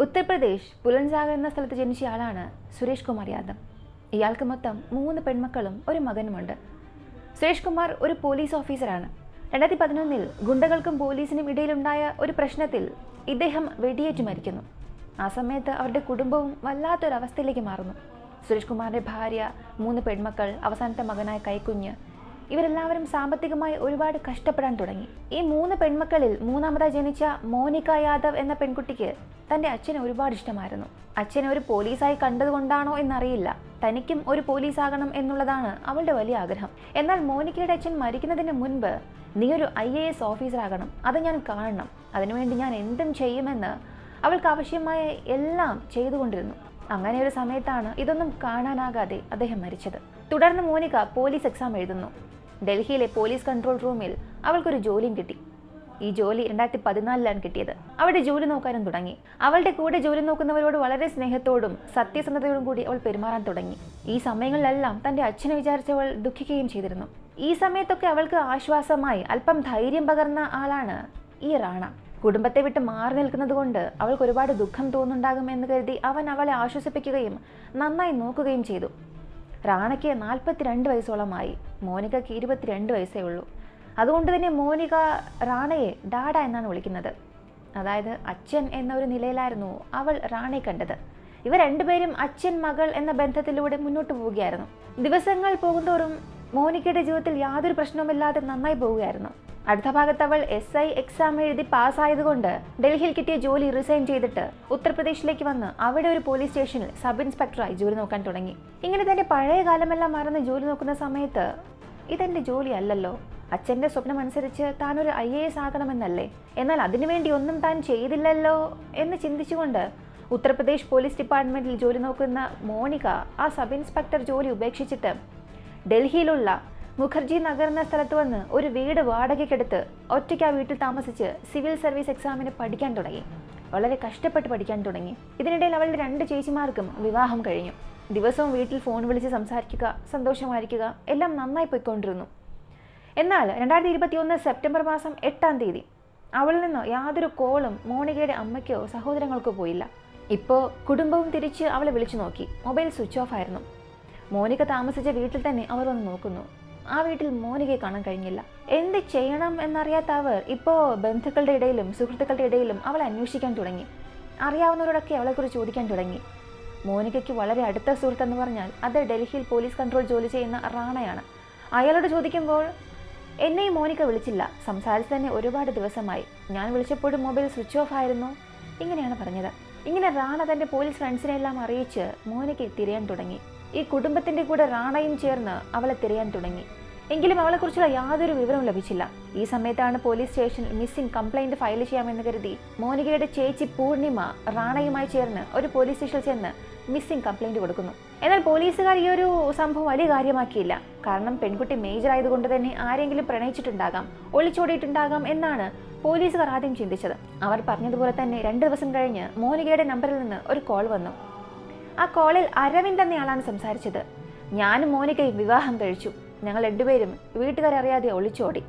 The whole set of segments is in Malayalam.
ഉത്തർപ്രദേശ് പുലൻസാഗർ എന്ന സ്ഥലത്ത് ജനിച്ചയാളാണ് സുരേഷ് കുമാർ യാദവ്. ഇയാൾക്ക് മൊത്തം മൂന്ന് പെൺമക്കളും ഒരു മകനുമുണ്ട്. സുരേഷ് കുമാർ ഒരു പോലീസ് ഓഫീസറാണ്. രണ്ടായിരത്തി പതിനൊന്നിൽ ഗുണ്ടകൾക്കും പോലീസിനും ഇടയിലുണ്ടായ ഒരു പ്രശ്നത്തിൽ ഇദ്ദേഹം വെടിയേറ്റ് മരിക്കുന്നു. ആ സമയത്ത് അവരുടെ കുടുംബവും വല്ലാത്തൊരവസ്ഥയിലേക്ക് മാറുന്നു. സുരേഷ് കുമാറിന്റെ ഭാര്യ മൂന്ന് പെൺമക്കൾ അവസാനത്തെ മകനായ കൈക്കുഞ്ഞ് ഇവരെല്ലാവരും സാമ്പത്തികമായി ഒരുപാട് കഷ്ടപ്പെടാൻ തുടങ്ങി. ഈ മൂന്ന് പെൺമക്കളിൽ മൂന്നാമതായി ജനിച്ച മോനിക യാദവ് എന്ന പെൺകുട്ടിക്ക് തന്റെ അച്ഛനെ ഒരുപാട് ഇഷ്ടമായിരുന്നു. അച്ഛനെ ഒരു പോലീസായി കണ്ടതുകൊണ്ടാണോ എന്നറിയില്ല. തനിക്കും ഒരു പോലീസ് ആകണം എന്നുള്ളതാണ് അവളുടെ വലിയ ആഗ്രഹം. എന്നാൽ മോനിക്കയുടെ അച്ഛൻ മരിക്കുന്നതിന് മുൻപ് നീ ഒരു ഐ എ എസ് ഓഫീസറാകണം. അത് ഞാൻ കാണണം. അതിനുവേണ്ടി ഞാൻ എന്തും ചെയ്യുമെന്ന് അവൾക്ക് ആവശ്യമായ എല്ലാം ചെയ്തുകൊണ്ടിരുന്നു. അങ്ങനെ ഒരു സമയത്താണ് ഇതൊന്നും കാണാനാകാതെ അദ്ദേഹം മരിച്ചത്. തുടർന്ന് മോനിക പോലീസ് എക്സാം എഴുതുന്നു. ഡൽഹിയിലെ പോലീസ് കൺട്രോൾ റൂമിൽ അവൾക്കൊരു ജോലിയും കിട്ടി. ഈ ജോലി രണ്ടായിരത്തി പതിനാലിലാണ് കിട്ടിയത്. അവിടെ ജോലി നോക്കാനും തുടങ്ങി. അവളുടെ കൂടെ ജോലി നോക്കുന്നവരോട് വളരെ സ്നേഹത്തോടും സത്യസന്ധതയോടും കൂടി അവൾ പെരുമാറാൻ തുടങ്ങി. ഈ സമയങ്ങളിലെല്ലാം തന്റെ അച്ഛനെ വിചാരിച്ചവൾ ദുഃഖിക്കുകയും ചെയ്തിരുന്നു. ഈ സമയത്തൊക്കെ അവൾക്ക് ആശ്വാസമായി അല്പം ധൈര്യം പകർന്ന ആളാണ് ഈ റാണ. കുടുംബത്തെ വിട്ട് മാറി നിൽക്കുന്നത് കൊണ്ട് അവൾക്ക് ഒരുപാട് ദുഃഖം തോന്നുന്നുണ്ടാകും എന്ന് കരുതി അവൻ അവളെ ആശ്വസിപ്പിക്കുകയും നന്നായി നോക്കുകയും ചെയ്തു. റാണയ്ക്ക് നാൽപ്പത്തിരണ്ട് വയസ്സോളമായി. മോനികയ്ക്ക് ഇരുപത്തിരണ്ട് വയസ്സേ ഉള്ളൂ. അതുകൊണ്ട് തന്നെ മോനിക റാണയെ ഡാഡ എന്നാണ് വിളിക്കുന്നത്. അതായത് അച്ഛൻ എന്ന ഒരു നിലയിലായിരുന്നു അവൾ റാണയെ കണ്ടത്. ഇവർ രണ്ടുപേരും അച്ഛൻ മകൾ എന്ന ബന്ധത്തിലൂടെ മുന്നോട്ട് പോവുകയായിരുന്നു. ദിവസങ്ങൾ പോകുന്തോറും മോനിക്കയുടെ ജീവിതത്തിൽ യാതൊരു പ്രശ്നവുമില്ലാതെ നന്നായി പോവുകയായിരുന്നു. അടുത്ത ഭാഗത്ത് അവൾ എസ് ഐ എക്സാം എഴുതി പാസ്സായതുകൊണ്ട് ഡൽഹിയിൽ കിട്ടിയ ജോലി റിസൈൻ ചെയ്തിട്ട് ഉത്തർപ്രദേശിലേക്ക് വന്ന് അവിടെ ഒരു പോലീസ് സ്റ്റേഷനിൽ സബ് ഇൻസ്പെക്ടറായി ജോലി നോക്കാൻ തുടങ്ങി. ഇങ്ങനെ തന്റെ പഴയ കാലമെല്ലാം മറന്ന് ജോലി നോക്കുന്ന സമയത്ത് ഇതെന്റെ ജോലി അല്ലല്ലോ. അച്ഛന്റെ സ്വപ്നം അനുസരിച്ച് താൻ ഒരു ഐ എ എസ് ആകണമെന്നല്ലേ? എന്നാൽ അതിനുവേണ്ടി ഒന്നും താൻ ചെയ്തില്ലല്ലോ എന്ന് ചിന്തിച്ചുകൊണ്ട് ഉത്തർപ്രദേശ് പോലീസ് ഡിപ്പാർട്ട്മെന്റിൽ ജോലി നോക്കുന്ന മോണിക ആ സബ് ഇൻസ്പെക്ടർ ജോലി ഉപേക്ഷിച്ചിട്ട് ഡൽഹിയിലുള്ള മുഖർജി നഗർ എന്ന സ്ഥലത്ത് വന്ന് ഒരു വീട് വാടകയ്ക്കെടുത്ത് ഒറ്റയ്ക്ക് ആ വീട്ടിൽ താമസിച്ച് സിവിൽ സർവീസ് എക്സാമിന് പഠിക്കാൻ തുടങ്ങി. വളരെ കഷ്ടപ്പെട്ട് പഠിക്കാൻ തുടങ്ങി. ഇതിനിടയിൽ അവളുടെ രണ്ട് ചേച്ചിമാർക്കും വിവാഹം കഴിഞ്ഞു. ദിവസവും വീട്ടിൽ ഫോൺ വിളിച്ച് സംസാരിക്കുക സന്തോഷമായിരിക്കുക എല്ലാം നന്നായി പോയിക്കൊണ്ടിരുന്നു. എന്നാൽ രണ്ടായിരത്തി ഇരുപത്തി ഒന്ന് സെപ്റ്റംബർ മാസം എട്ടാം തീയതി അവളിൽ നിന്നോ യാതൊരു കോളും മോണികയുടെ അമ്മയ്ക്കോ സഹോദരങ്ങൾക്കോ പോയില്ല. ഇപ്പോൾ കുടുംബവും തിരിച്ച് അവളെ വിളിച്ചു നോക്കി. മൊബൈൽ സ്വിച്ച് ഓഫ് ആയിരുന്നു. മോണിക താമസിച്ച വീട്ടിൽ തന്നെ അവർ വന്ന് നോക്കുന്നു. ആ വീട്ടിൽ മോനികയെ കാണാൻ കഴിഞ്ഞില്ല. എന്ത് ചെയ്യണം എന്നറിയാത്ത അവർ ഇപ്പോൾ ബന്ധുക്കളുടെ ഇടയിലും സുഹൃത്തുക്കളുടെ ഇടയിലും അവളെ അന്വേഷിക്കാൻ തുടങ്ങി. അറിയാവുന്നവരോടൊക്കെ അവളെക്കുറിച്ച് ചോദിക്കാൻ തുടങ്ങി. മോനികയ്ക്ക് വളരെ അടുത്ത സുഹൃത്തെന്ന് പറഞ്ഞാൽ അത് ഡൽഹിയിൽ പോലീസ് കൺട്രോൾ ജോലി ചെയ്യുന്ന റാണയാണ്. അയാളോട് ചോദിക്കുമ്പോൾ എന്നെയും മോനിക വിളിച്ചില്ല. സംസാരിച്ച് തന്നെ ഒരുപാട് ദിവസമായി. ഞാൻ വിളിച്ചപ്പോഴും മൊബൈൽ സ്വിച്ച് ഓഫ് ആയിരുന്നു. ഇങ്ങനെയാണ് പറഞ്ഞത്. ഇങ്ങനെ റാണ തന്റെ പോലീസ് ഫ്രണ്ട്സിനെ എല്ലാം അറിയിച്ച് മോനികയെ തിരയാൻ തുടങ്ങി. ഈ കുടുംബത്തിന്റെ കൂടെ റാണയും ചേർന്ന് അവളെ തിരയാൻ തുടങ്ങി. എങ്കിലും അവളെക്കുറിച്ചുള്ള യാതൊരു വിവരവും ലഭിച്ചില്ല. ഈ സമയത്താണ് പോലീസ് സ്റ്റേഷനിൽ മിസ്സിംഗ് കംപ്ലൈന്റ് ഫയൽ ചെയ്യാമെന്ന് കരുതി മോനികയുടെ ചേച്ചി പൂർണിമ റാണയുമായി ചേർന്ന് ഒരു പോലീസ് സ്റ്റേഷനിൽ ചെന്ന് മിസ്സിംഗ് കംപ്ലൈന്റ് കൊടുക്കുന്നു. എന്നാൽ പോലീസുകാർ ഈ ഒരു സംഭവം വലിയ കാര്യമാക്കിയില്ല. കാരണം പെൺകുട്ടി മേജർ ആയതുകൊണ്ട് തന്നെ ആരെങ്കിലും പ്രണയിച്ചിട്ടുണ്ടാകാം ഒളിച്ചോടിയിട്ടുണ്ടാകാം എന്നാണ് പോലീസുകാർ ആദ്യം ചിന്തിച്ചത്. അവർ പറഞ്ഞതുപോലെ തന്നെ രണ്ട് ദിവസം കഴിഞ്ഞ് മോനികയുടെ നമ്പറിൽ നിന്ന് ഒരു കോൾ വന്നു. ആ കോളിൽ അരവിന്ദ് എന്നയാളാണ് സംസാരിച്ചത്. ഞാനും മോനികയും വിവാഹം കഴിച്ചു. ഞങ്ങൾ രണ്ടുപേരും വീട്ടുകാരറിയാതെ ഒളിച്ചോടി.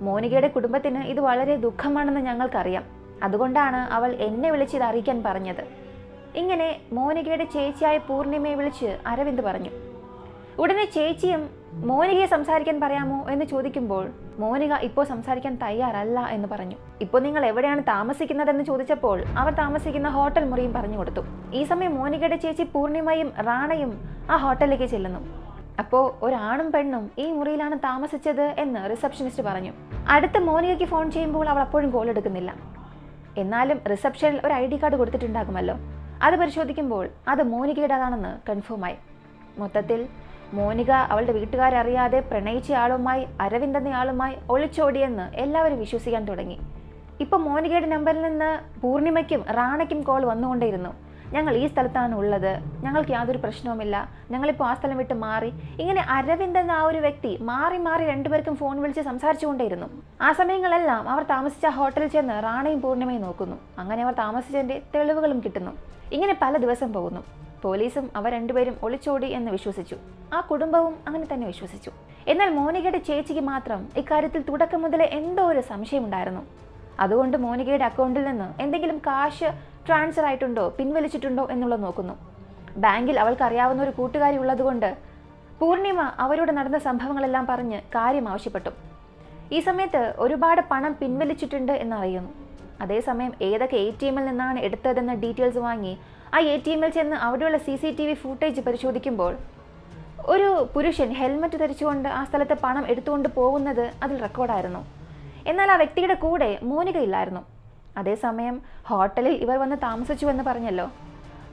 മോനികയുടെ കുടുംബത്തിന് ഇത് വളരെ ദുഃഖമാണെന്ന് ഞങ്ങൾക്കറിയാം. അതുകൊണ്ടാണ് അവൾ എന്നെ വിളിച്ച് ഇത് അറിയിക്കാൻ പറഞ്ഞത്. ഇങ്ങനെ മോനികയുടെ ചേച്ചിയായ പൂർണിമയെ വിളിച്ച് അരവിന്ദ് പറഞ്ഞു ഉടനെ ചേച്ചിയും മോനികയെ സംസാരിക്കാൻ പറയാമോ? എന്ന് ചോദിക്കുമ്പോൾ മോനിക ഇപ്പോൾ സംസാരിക്കാൻ തയ്യാറല്ല എന്ന് പറഞ്ഞു. ഇപ്പോൾ നിങ്ങൾ എവിടെയാണ് താമസിക്കുന്നതെന്ന് ചോദിച്ചപ്പോൾ അവർ താമസിക്കുന്ന ഹോട്ടൽ മുറിയും പറഞ്ഞു കൊടുത്തു. ഈ സമയം മോനികയുടെ ചേച്ചി പൂർണിമയും റാണയും ആ ഹോട്ടലിലേക്ക് ചെല്ലുന്നു. അപ്പോൾ ഒരാണും പെണ്ണും ഈ മുറിയിലാണ് താമസിച്ചത് എന്ന് റിസപ്ഷനിസ്റ്റ് പറഞ്ഞു. അടുത്ത മോനികയ്ക്ക് ഫോൺ ചെയ്യുമ്പോൾ അവൾ അപ്പോഴും കോൾ എടുക്കുന്നില്ല. എന്നാലും റിസപ്ഷനിൽ ഒരു ഐ ഡി കാർഡ് കൊടുത്തിട്ടുണ്ടാകുമല്ലോ. അത് പരിശോധിക്കുമ്പോൾ അത് മോനികയുടേതാണെന്ന് കൺഫേം ആയി. മൊത്തത്തിൽ മോനിക അവളുടെ വീട്ടുകാരറിയാതെ പ്രണയിച്ച ആളുമായി അരവിന്ദ് എന്നയാളുമായി ഒളിച്ചോടിയെന്ന് എല്ലാവരും വിശ്വസിക്കാൻ തുടങ്ങി. ഇപ്പം മോനികയുടെ നമ്പറിൽ നിന്ന് പൂർണിമയ്ക്കും റാണയ്ക്കും കോൾ വന്നുകൊണ്ടേയിരുന്നു. ഞങ്ങൾ ഈ സ്ഥലത്താണ് ഉള്ളത്. ഞങ്ങൾക്ക് യാതൊരു പ്രശ്നവുമില്ല. ഞങ്ങളിപ്പോൾ ആ സ്ഥലം വിട്ട് മാറി. ഇങ്ങനെ അരവിന്ദ് എന്ന ആ ഒരു വ്യക്തി മാറി മാറി രണ്ടുപേർക്കും ഫോൺ വിളിച്ച് സംസാരിച്ചുകൊണ്ടേയിരുന്നു. ആ സമയങ്ങളെല്ലാം അവർ താമസിച്ച ഹോട്ടലിൽ ചെന്ന് റാണയും പൂർണിമയും നോക്കുന്നു. അങ്ങനെ അവർ താമസിച്ചതിന്റെ തെളിവുകളും കിട്ടുന്നു. ഇങ്ങനെ പല ദിവസം പോകുന്നു. പോലീസും അവർ രണ്ടുപേരും ഒളിച്ചോടി എന്ന് വിശ്വസിച്ചു. ആ കുടുംബവും അങ്ങനെ തന്നെ വിശ്വസിച്ചു. എന്നാൽ മോനികയുടെ ചേച്ചിക്ക് മാത്രം ഇക്കാര്യത്തിൽ തുടക്കം മുതലേ എന്തോ ഒരു സംശയമുണ്ടായിരുന്നു. അതുകൊണ്ട് മോനികയുടെ അക്കൗണ്ടിൽ നിന്ന് എന്തെങ്കിലും കാശ് ട്രാൻസ്ഫർ ആയിട്ടുണ്ടോ പിൻവലിച്ചിട്ടുണ്ടോ എന്നുള്ളത് നോക്കുന്നു. ബാങ്കിൽ അവൾക്ക് അറിയാവുന്ന ഒരു കൂട്ടുകാരി ഉള്ളതുകൊണ്ട് പൂർണിമ അവരോട് നടന്ന സംഭവങ്ങളെല്ലാം പറഞ്ഞ് കാര്യം ആവശ്യപ്പെട്ടു. ഈ സമയത്ത് ഒരുപാട് പണം പിൻവലിച്ചിട്ടുണ്ട് എന്നറിയുന്നു. അതേസമയം ഏതൊക്കെ എ ടി എമ്മിൽ നിന്നാണ് എടുത്തതെന്ന ഡീറ്റെയിൽസ് വാങ്ങി ആ എ ടി എമ്മിൽ ചെന്ന് അവിടെയുള്ള C C T V footage പരിശോധിക്കുമ്പോൾ ഒരു പുരുഷൻ ഹെൽമറ്റ് ധരിച്ചുകൊണ്ട് ആ സ്ഥലത്ത് പണം എടുത്തുകൊണ്ട് പോകുന്നത് അതിൽ റെക്കോർഡായിരുന്നു എന്നാൽ ആ വ്യക്തിയുടെ കൂടെ മോനിക ഇല്ലായിരുന്നു. അതേസമയം ഹോട്ടലിൽ ഇവർ വന്ന് താമസിച്ചു എന്ന് പറഞ്ഞല്ലോ.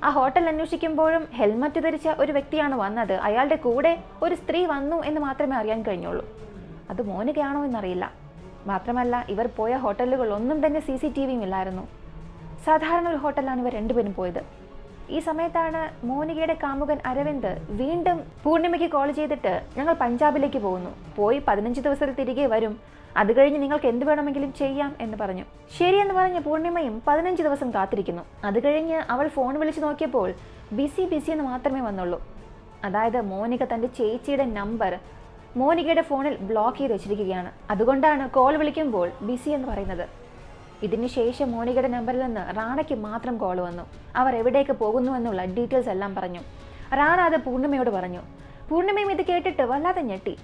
ആ ഹോട്ടൽ അന്വേഷിക്കുമ്പോഴും ഹെൽമറ്റ് ധരിച്ച ഒരു വ്യക്തിയാണ് വന്നത്. അയാളുടെ കൂടെ ഒരു സ്ത്രീ വന്നു എന്ന് മാത്രമേ അറിയാൻ കഴിഞ്ഞുള്ളൂ. അത് മോനികയാണോ എന്നറിയില്ല. മാത്രമല്ല ഇവർ പോയ ഹോട്ടലുകൾ ഒന്നും തന്നെ സി സി ടി വിയും ഇല്ലായിരുന്നു. സാധാരണ ഒരു ഹോട്ടലാണ് ഇവർ രണ്ടുപേരും പോയത്. ഈ സമയത്താണ് മോനികയുടെ കാമുകൻ അരവിന്ദ് വീണ്ടും പൂർണിമയ്ക്ക് കോൾ ചെയ്തിട്ട് ഞങ്ങൾ പഞ്ചാബിലേക്ക് പോകുന്നു. പോയി പതിനഞ്ച് ദിവസത്തിൽ തിരികെ വരും. അത് കഴിഞ്ഞ് നിങ്ങൾക്ക് എന്ത് വേണമെങ്കിലും ചെയ്യാം എന്ന് പറഞ്ഞു. ശരിയെന്ന് പറഞ്ഞ് പൂർണിമയും പതിനഞ്ച് ദിവസം കാത്തിരിക്കുന്നു. അത് കഴിഞ്ഞ് അവൾ ഫോൺ വിളിച്ച് നോക്കിയപ്പോൾ ബിസി ബിസി എന്ന് മാത്രമേ വന്നുള്ളൂ. അതായത് മോനിക തന്റെ ചേച്ചിയുടെ നമ്പർ മോനികയുടെ ഫോണിൽ ബ്ലോക്ക് ചെയ്ത് വെച്ചിരിക്കുകയാണ്. അതുകൊണ്ടാണ് കോൾ വിളിക്കുമ്പോൾ ബിസി എന്ന് പറയുന്നത്. ഇതിന് മോണികയുടെ നമ്പറിൽ നിന്ന് റാണയ്ക്ക് മാത്രം കോൾ വന്നു. അവർ എവിടേക്ക് പോകുന്നു എന്നുള്ള ഡീറ്റെയിൽസ് എല്ലാം പറഞ്ഞു. റാണ അത് പൂർണിമയോട് പറഞ്ഞു. പൂർണിമയും ഇത് കേട്ടിട്ട് വല്ലാതെ ഞെട്ടി.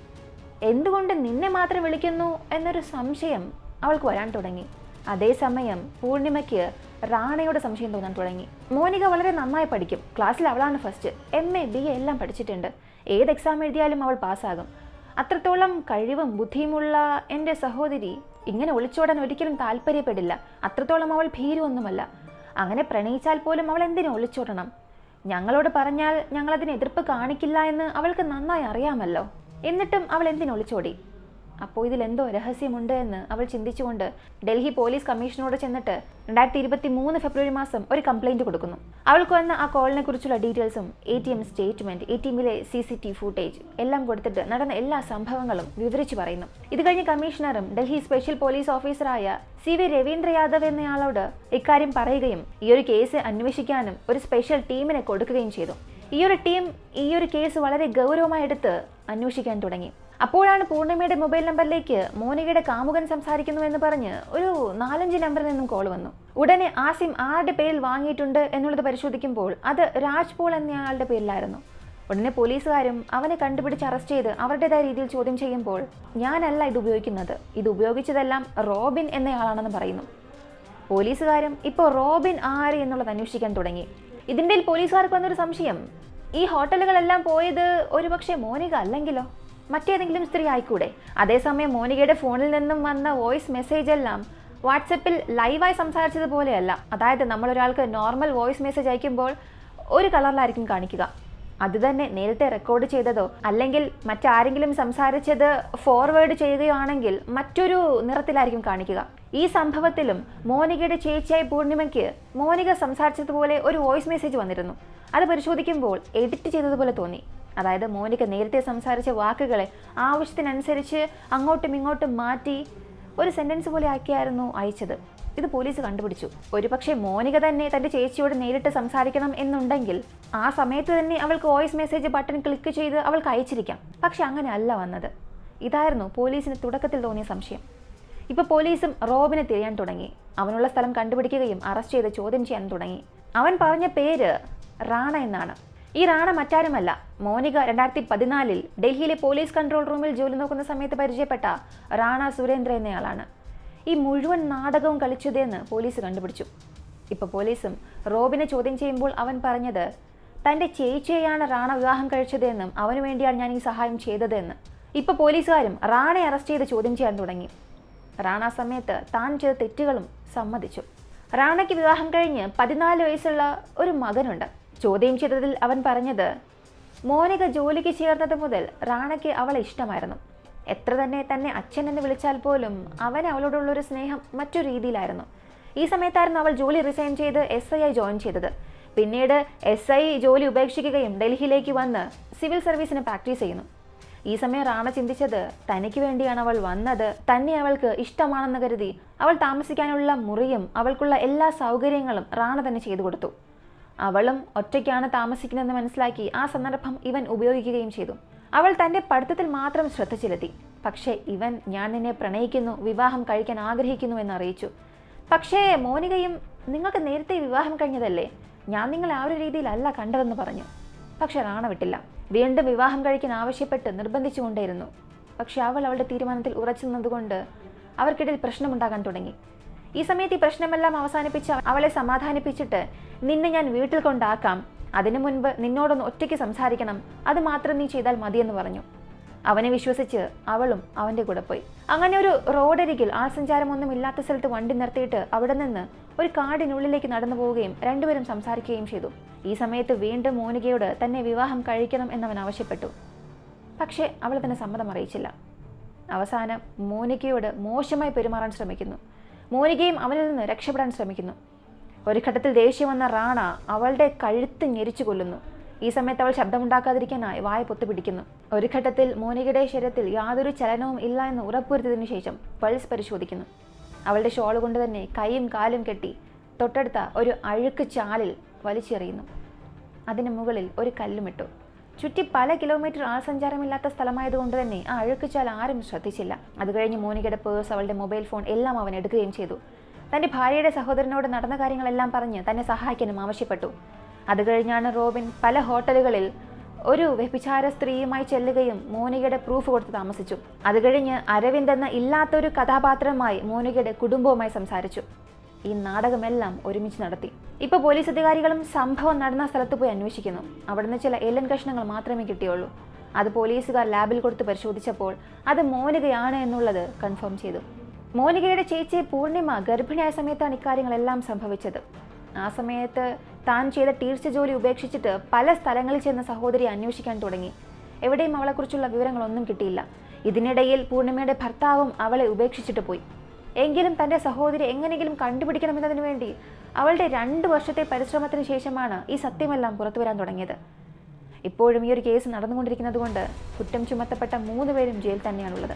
എന്തുകൊണ്ട് നിന്നെ മാത്രം വിളിക്കുന്നു എന്നൊരു സംശയം അവൾക്ക് വരാൻ തുടങ്ങി. അതേസമയം പൂർണിമയ്ക്ക് റാണയോട് സംശയം തോന്നാൻ തുടങ്ങി. മോനിക വളരെ നന്നായി പഠിക്കും. ക്ലാസ്സിൽ അവളാണ് first M A B A എല്ലാം പഠിച്ചിട്ടുണ്ട്. ഏത് എക്സാം എഴുതിയാലും അവൾ പാസ്സാകും അത്രത്തോളം കഴിവും ബുദ്ധിയുമുള്ള എന്റെ സഹോദരി ഇങ്ങനെ ഒളിച്ചോടാൻ ഒരിക്കലും താല്പര്യപ്പെടില്ല. അത്രത്തോളം അവൾ ഭീരുവൊന്നുമല്ല. അങ്ങനെ പ്രണയിച്ചാൽ പോലും അവൾ എന്തിനു ഒളിച്ചോടണം? ഞങ്ങളോട് പറഞ്ഞാൽ ഞങ്ങളതിന് എതിർപ്പ് കാണിക്കില്ല എന്ന് അവൾക്ക് നന്നായി അറിയാമല്ലോ. എന്നിട്ടും അവൾ എന്തിനു ഒളിച്ചോടി? അപ്പോൾ ഇതിൽ എന്തോ രഹസ്യമുണ്ട് എന്ന് അവൾ ചിന്തിച്ചുകൊണ്ട് ഡൽഹി പോലീസ് കമ്മീഷനോട് ചെന്നിട്ട് രണ്ടായിരത്തി ഇരുപത്തി മൂന്ന് ഫെബ്രുവരി മാസം ഒരു കംപ്ലൈന്റ് കൊടുക്കുന്നു. അവൾക്ക് വന്ന ആ കോളിനെ കുറിച്ചുള്ള ഡീറ്റെയിൽസും A T M statement A T എമ്മിലെ സി സി ടി ഫുട്ടേജ് എല്ലാം കൊടുത്തിട്ട് നടന്ന എല്ലാ സംഭവങ്ങളും വിവരിച്ചു പറയുന്നു. ഇത് കഴിഞ്ഞ് കമ്മീഷണറും ഡൽഹി സ്പെഷ്യൽ പോലീസ് ഓഫീസറായ സി വി രവീന്ദ്ര യാദവ് എന്നയാളോട് ഇക്കാര്യം പറയുകയും ഈ ഒരു കേസ് അന്വേഷിക്കാനും ഒരു സ്പെഷ്യൽ ടീമിനെ കൊടുക്കുകയും ചെയ്തു. ഈ ഒരു ടീം ഈ ഒരു കേസ് വളരെ ഗൗരവമായി എടുത്ത് അന്വേഷിക്കാൻ തുടങ്ങി. അപ്പോഴാണ് പൂർണിമയുടെ മൊബൈൽ നമ്പറിലേക്ക് മോനികയുടെ കാമുകൻ സംസാരിക്കുന്നു എന്ന് പറഞ്ഞ് ഒരു നാലഞ്ച് നമ്പറിൽ നിന്നും കോൾ വന്നു. ഉടനെ ആ സിം ആരുടെ പേരിൽ വാങ്ങിയിട്ടുണ്ട് എന്നുള്ളത് പരിശോധിക്കുമ്പോൾ അത് രാജ് പോൾ എന്നയാളുടെ പേരിലായിരുന്നു. ഉടനെ പോലീസുകാരും അവനെ കണ്ടുപിടിച്ച് അറസ്റ്റ് ചെയ്ത് അവരുടേതായ രീതിയിൽ ചോദ്യം ചെയ്യുമ്പോൾ ഞാനല്ല ഇത് ഉപയോഗിക്കുന്നത്. ഇത് ഉപയോഗിച്ചതെല്ലാം റോബിൻ എന്നയാളാണെന്ന് പറയുന്നു. പോലീസുകാരും ഇപ്പോൾ റോബിൻ ആര് എന്നുള്ളത് അന്വേഷിക്കാൻ തുടങ്ങി. ഇതിന്റെ പോലീസുകാർക്ക് വന്നൊരു സംശയം ഈ ഹോട്ടലുകളെല്ലാം പോയത് ഒരുപക്ഷെ മോനിക അല്ലെങ്കിലോ? മറ്റേതെങ്കിലും സ്ത്രീ ആയിക്കൂടെ? അതേസമയം മോനികയുടെ ഫോണിൽ നിന്നും വന്ന വോയിസ് മെസ്സേജ് എല്ലാം വാട്സപ്പിൽ ലൈവായി സംസാരിച്ചതുപോലെയല്ല. അതായത് നമ്മൾ ഒരാൾക്ക് നോർമൽ വോയിസ് മെസ്സേജ് അയക്കുമ്പോൾ ഒരു കളറിലായിരിക്കും കാണിക്കുക. അത് തന്നെ നേരത്തെ റെക്കോർഡ് ചെയ്തതോ അല്ലെങ്കിൽ മറ്റാരെങ്കിലും സംസാരിച്ചത് ഫോർവേഡ് ചെയ്യുകയാണെങ്കിൽ മറ്റൊരു നിറത്തിലായിരിക്കും കാണിക്കുക. ഈ സംഭവത്തിലും മോനികയുടെ ചേച്ചിയായ പൂർണിമയ്ക്ക് മോനിക സംസാരിച്ചതുപോലെ ഒരു വോയിസ് മെസ്സേജ് വന്നിരുന്നു. അത് പരിശോധിക്കുമ്പോൾ എഡിറ്റ് ചെയ്തതുപോലെ തോന്നി. അതായത് മോനിക നേരത്തെ സംസാരിച്ച വാക്കുകളെ ആവശ്യത്തിനനുസരിച്ച് അങ്ങോട്ടും ഇങ്ങോട്ടും മാറ്റി ഒരു സെന്റൻസ് പോലെ ആക്കിയായിരുന്നു അയച്ചത്. ഇത് പോലീസ് കണ്ടുപിടിച്ചു. ഒരുപക്ഷെ മോനിക തന്നെ തന്റെ ചേച്ചിയോട് നേരിട്ട് സംസാരിക്കണം എന്നുണ്ടെങ്കിൽ ആ സമയത്ത് തന്നെ അവൾക്ക് വോയിസ് മെസ്സേജ് ബട്ടൺ ക്ലിക്ക് ചെയ്ത് അവൾക്ക് അയച്ചിരിക്കാം. പക്ഷെ അങ്ങനെ അല്ല വന്നത്. ഇതായിരുന്നു പോലീസിന് തുടക്കത്തിൽ തോന്നിയ സംശയം. ഇപ്പോൾ പോലീസും റോബിനെ തിരയാൻ തുടങ്ങി. അവനുള്ള സ്ഥലം കണ്ടുപിടിക്കുകയും അറസ്റ്റ് ചെയ്ത് ചോദ്യം ചെയ്യാൻ തുടങ്ങി. അവൻ പറഞ്ഞ പേര് റാണ എന്നാണ്. ഈ റാണ മറ്റാരുമല്ല. മോനിക രണ്ടായിരത്തി പതിനാലിൽ ഡൽഹിയിലെ പോലീസ് കൺട്രോൾ റൂമിൽ ജോലി നോക്കുന്ന സമയത്ത് പരിചയപ്പെട്ട റാണ സുരേന്ദ്ര എന്നയാളാണ്. ഈ മുഴുവൻ നാടകവും കളിച്ചതെന്ന് പോലീസ് കണ്ടുപിടിച്ചു. ഇപ്പൊ പോലീസും റോബിനെ ചോദ്യം ചെയ്യുമ്പോൾ അവൻ പറഞ്ഞത് തന്റെ ചേച്ചിയെയാണ് റാണ വിവാഹം കഴിച്ചതെന്നും അവനു വേണ്ടിയാണ് ഞാൻ ഈ സഹായം ചെയ്തതെന്ന്. ഇപ്പൊ പോലീസുകാരും റാണയെ അറസ്റ്റ് ചെയ്ത് ചോദ്യം ചെയ്യാൻ തുടങ്ങി. റാണ സമയത്ത് താൻ ചെയ്ത തെറ്റുകളും സമ്മതിച്ചു. റാണയ്ക്ക് വിവാഹം കഴിഞ്ഞ് പതിനാല് വയസ്സുള്ള ഒരു മകനുണ്ട്. ചോദ്യം ചെയ്തതിൽ അവൻ പറഞ്ഞത് മോനിക ജോലിക്ക് ചേർന്നത് മുതൽ റാണയ്ക്ക് അവളെ ഇഷ്ടമായിരുന്നു. എത്ര തന്നെ തന്നെ അച്ഛൻ എന്ന് വിളിച്ചാൽ പോലും അവൻ അവളോടുള്ളൊരു സ്നേഹം മറ്റു രീതിയിലായിരുന്നു. ഈ സമയത്തായിരുന്നു അവൾ ജോലി റിസൈൻ ചെയ്ത് എസ് ഐ ആയി ജോയിൻ ചെയ്തത്. പിന്നീട് എസ് ഐ ജോലി ഉപേക്ഷിക്കുകയും ഡൽഹിയിലേക്ക് വന്ന് സിവിൽ സർവീസിന് പ്രാക്ടീസ് ചെയ്യുന്നു. ഈ സമയം റാണ ചിന്തിച്ചത് തനിക്ക് വേണ്ടിയാണ് അവൾ വന്നത്. തന്നെ അവൾക്ക് ഇഷ്ടമാണെന്ന് കരുതി അവൾ താമസിക്കാനുള്ള മുറിയും അവൾക്കുള്ള എല്ലാ സൗകര്യങ്ങളും റാണ തന്നെ ചെയ്തു കൊടുത്തു. അവളും ഒറ്റയ്ക്കാണ് താമസിക്കുന്നതെന്ന് മനസ്സിലാക്കി ആ സന്ദർഭം ഇവൻ ഉപയോഗിക്കുകയും ചെയ്തു. അവൾ തന്റെ പഠിത്തത്തിൽ മാത്രം ശ്രദ്ധ ചെലുത്തി. പക്ഷേ ഇവൻ ഞാൻ നിന്നെ പ്രണയിക്കുന്നു വിവാഹം കഴിക്കാൻ ആഗ്രഹിക്കുന്നു എന്ന് അറിയിച്ചു. പക്ഷേ മോനികയും നിങ്ങൾക്ക് നേരത്തെ വിവാഹം കഴിഞ്ഞതല്ലേ? ഞാൻ നിങ്ങളെ ആ ഒരു രീതിയിലല്ല കണ്ടതെന്ന് പറഞ്ഞു. പക്ഷെ റാണ വിട്ടില്ല വീണ്ടും വിവാഹം കഴിക്കാൻ ആവശ്യപ്പെട്ട് നിർബന്ധിച്ചുകൊണ്ടേയിരുന്നു പക്ഷെ അവൾ അവളുടെ തീരുമാനത്തിൽ ഉറച്ചു നിന്നതുകൊണ്ട് അവർക്കിടയിൽ പ്രശ്നമുണ്ടാകാൻ തുടങ്ങി. ഈ സമയത്ത് ഈ പ്രശ്നമെല്ലാം അവസാനിപ്പിച്ച് അവളെ സമാധാനിപ്പിച്ചിട്ട് നിന്നെ ഞാൻ വീട്ടിൽ കൊണ്ടാക്കാം. അതിനു മുൻപ് നിന്നോടൊന്ന് ഒറ്റയ്ക്ക് സംസാരിക്കണം. അത് മാത്രം നീ ചെയ്താൽ മതിയെന്ന് പറഞ്ഞു. അവനെ വിശ്വസിച്ച് അവളും അവന്റെ കൂടെ പോയി. അങ്ങനെ ഒരു റോഡരികിൽ ആൾസഞ്ചാരമൊന്നും ഇല്ലാത്ത സ്ഥലത്ത് വണ്ടി നിർത്തിയിട്ട് അവിടെ നിന്ന് ഒരു കാടിനുള്ളിലേക്ക് നടന്നു പോവുകയും രണ്ടുപേരും സംസാരിക്കുകയും ചെയ്തു. ഈ സമയത്ത് വീണ്ടും മോനികയോട് തന്നെ വിവാഹം കഴിക്കണം എന്നവൻ ആവശ്യപ്പെട്ടു. പക്ഷേ അവൾ തന്നെ സമ്മതം അറിയിച്ചില്ല. അവസാനം മോനികയോട് മോശമായി പെരുമാറാൻ ശ്രമിക്കുന്നു. മോനികയും അവനിൽ നിന്ന് രക്ഷപ്പെടാൻ ശ്രമിക്കുന്നു. ഒരു ഘട്ടത്തിൽ ദേഷ്യം വന്ന റാണ അവളുടെ കഴുത്ത് ഞെരിച്ചു കൊല്ലുന്നു. ഈ സമയത്ത് അവൾ ശബ്ദമുണ്ടാക്കാതിരിക്കാനായി വായ പൊത്തുപിടിക്കുന്നു ഒരു ഘട്ടത്തിൽ മോനികയുടെ ശരീരത്തിൽ യാതൊരു ചലനവും ഇല്ല എന്ന് ഉറപ്പുവരുത്തിയതിനു ശേഷം പൾസ് പരിശോധിക്കുന്നു. അവളുടെ ഷോൾ കൊണ്ട് തന്നെ കൈയും കാലും കെട്ടി തൊട്ടടുത്ത ഒരു അഴുക്ക് ചാലിൽ വലിച്ചെറിയുന്നു. അതിന് മുകളിൽ ഒരു കല്ലുമിട്ടു. ചുറ്റി പല കിലോമീറ്റർ ആൾസഞ്ചാരമില്ലാത്ത സ്ഥലമായതുകൊണ്ട് തന്നെ ആ അഴുക്കുചാൽ ആരും ശ്രദ്ധിച്ചില്ല. അത് കഴിഞ്ഞ് മോനികയുടെ പേഴ്സ് അവളുടെ മൊബൈൽ ഫോൺ എല്ലാം അവൻ എടുക്കുകയും ചെയ്തു. തന്റെ ഭാര്യയുടെ സഹോദരനോട് നടന്ന കാര്യങ്ങളെല്ലാം പറഞ്ഞ് തന്നെ സഹായിക്കാനും ആവശ്യപ്പെട്ടു. അത് കഴിഞ്ഞാണ് റോബിൻ പല ഹോട്ടലുകളിൽ ഒരു വ്യഭിചാര സ്ത്രീയുമായി ചെല്ലുകയും മോനികയുടെ പ്രൂഫ് കൊടുത്ത് താമസിച്ചു. അത് കഴിഞ്ഞ് അരവിന്ദ് എന്ന ഇല്ലാത്തൊരു കഥാപാത്രമായി മോനികയുടെ കുടുംബവുമായി സംസാരിച്ചു. ഈ നാടകമെല്ലാം ഒരുമിച്ച് നടത്തി. ഇപ്പൊ പോലീസ് അധികാരികളും സംഭവം നടന്ന സ്ഥലത്ത് പോയി അന്വേഷിക്കുന്നു. അവിടുന്ന് ചില എല്ലൻ കഷ്ണങ്ങൾ മാത്രമേ കിട്ടിയുള്ളൂ. അത് പോലീസുകാർ ലാബിൽ കൊടുത്ത് പരിശോധിച്ചപ്പോൾ അത് മോനികയാണ് എന്നുള്ളത് കൺഫേം ചെയ്തു. മോനികയുടെ ചേച്ചി പൂർണിമ ഗർഭിണിയായ സമയത്താണ് ഇക്കാര്യങ്ങളെല്ലാം സംഭവിച്ചത്. ആ സമയത്ത് താൻ ചെയ്ത ടീച്ചർ ജോലി ഉപേക്ഷിച്ചിട്ട് പല സ്ഥലങ്ങളിൽ ചെന്ന സഹോദരി അന്വേഷിക്കാൻ തുടങ്ങി. എവിടെയും അവളെക്കുറിച്ചുള്ള വിവരങ്ങളൊന്നും കിട്ടിയില്ല. ഇതിനിടയിൽ പൂർണിമയുടെ ഭർത്താവും അവളെ ഉപേക്ഷിച്ചിട്ട് പോയി. എങ്കിലും തന്റെ സഹോദരി എങ്ങനെയെങ്കിലും കണ്ടുപിടിക്കണമെന്നതിന് വേണ്ടി അവളുടെ രണ്ട് വർഷത്തെ പരിശ്രമത്തിന് ശേഷമാണ് ഈ സത്യമെല്ലാം പുറത്തു വരാൻ തുടങ്ങിയത്. ഇപ്പോഴും ഈ ഒരു കേസ് നടന്നുകൊണ്ടിരിക്കുന്നത് കൊണ്ട് കുറ്റം ചുമത്തപ്പെട്ട മൂന്ന് പേരും ജയിൽ തന്നെയാണുള്ളത്.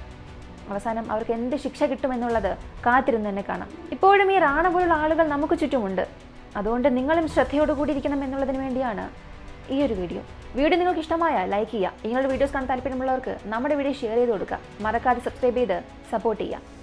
അവസാനം അവർക്ക് എന്ത് ശിക്ഷ കിട്ടുമെന്നുള്ളത് കാത്തിരുന്ന് തന്നെ കാണാം. ഇപ്പോഴും ഈ റാണ പോലുള്ള ആളുകൾ നമുക്ക് ചുറ്റുമുണ്ട്. അതുകൊണ്ട് നിങ്ങളും ശ്രദ്ധയോടുകൂടി ഇരിക്കണം എന്നുള്ളതിന് വേണ്ടിയാണ് ഈ ഒരു വീഡിയോ. വീഡിയോ നിങ്ങൾക്ക് ഇഷ്ടമായ ലൈക്ക് ചെയ്യുക. ഇങ്ങനെയുള്ള വീഡിയോസ് കാണാൻ താല്പര്യമുള്ളവർക്ക് നമ്മുടെ വീഡിയോ ഷെയർ ചെയ്ത് കൊടുക്കുക. മറക്കാതെ സബ്സ്ക്രൈബ് ചെയ്ത് സപ്പോർട്ട് ചെയ്യുക.